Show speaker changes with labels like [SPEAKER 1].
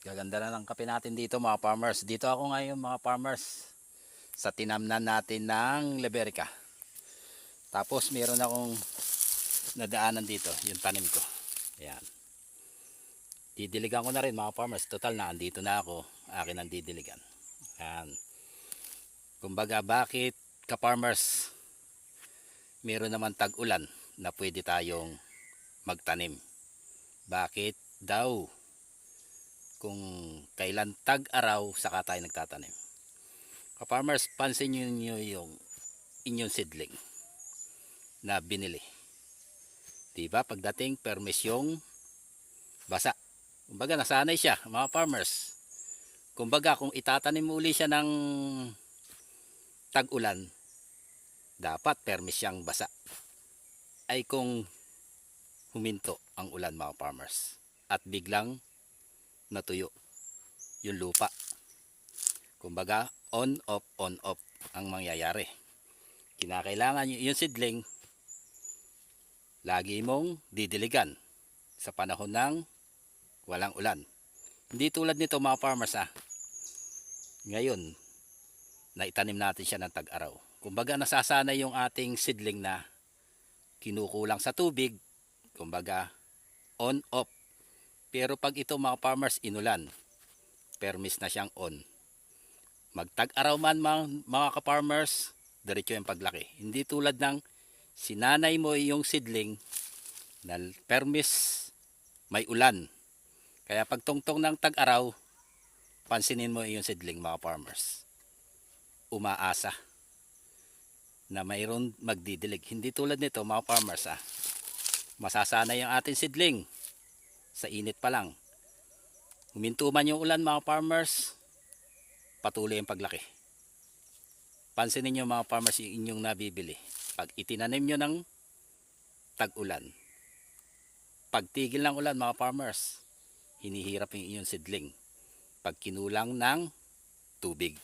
[SPEAKER 1] Gaganda na ng kape natin dito mga farmers. Dito ako ngayon mga farmers sa tinamnan natin ng Liberica. Tapos meron akong nadaanan dito, yung tanim ko. Ayan. Didiligan ko na rin mga farmers. Total na, andito na ako. Akin ang didiligan. Ayan. Kumbaga bakit ka-farmers meron naman tag-ulan na pwede tayong magtanim. Bakit daw kung kailan tag-araw saka tayo nagtatanim. Ka-farmers, pansin nyo yung inyong seedling na binili. Diba? Pagdating, permis yung basa. Kumbaga, nasanay siya, mga farmers. Kumbaga, kung itatanim mo uli siya ng tag-ulan, dapat permis siyang basa. Ay kung huminto ang ulan mga farmers at biglang natuyo yung lupa. Kumbaga, on off on off ang mangyayari. Kinakailangan yung seedling lagi mong didiligan sa panahon ng walang ulan. Hindi tulad nito mga farmers ah. Ngayon, naitanim natin siya ng tag-araw. Kumbaga nasasana yung ating seedling na kinukulang sa tubig. Kumbaga on off. Pero pag ito mga farmers inulan, permis na siyang on. Magtag-araw man mga, mga ka-farmers, diretso yung paglaki. Hindi tulad ng sinanay mo yung seedling na permis may ulan. Kaya pag tungtong ng tag-araw, pansinin mo yung seedling mga farmers. Umaasa na mayroon magdidilig. Hindi tulad nito mga farmers ah. Masasana yung ating seedling sa init pa lang. Huminto man yung ulan mga farmers, patuloy ang paglaki. Pansinin nyo mga farmers yung inyong nabibili. Pag itinanim nyo ng tag-ulan, pag tigil ng ulan mga farmers, hinihirap yung inyong seedling. Pag kinulang ng tubig.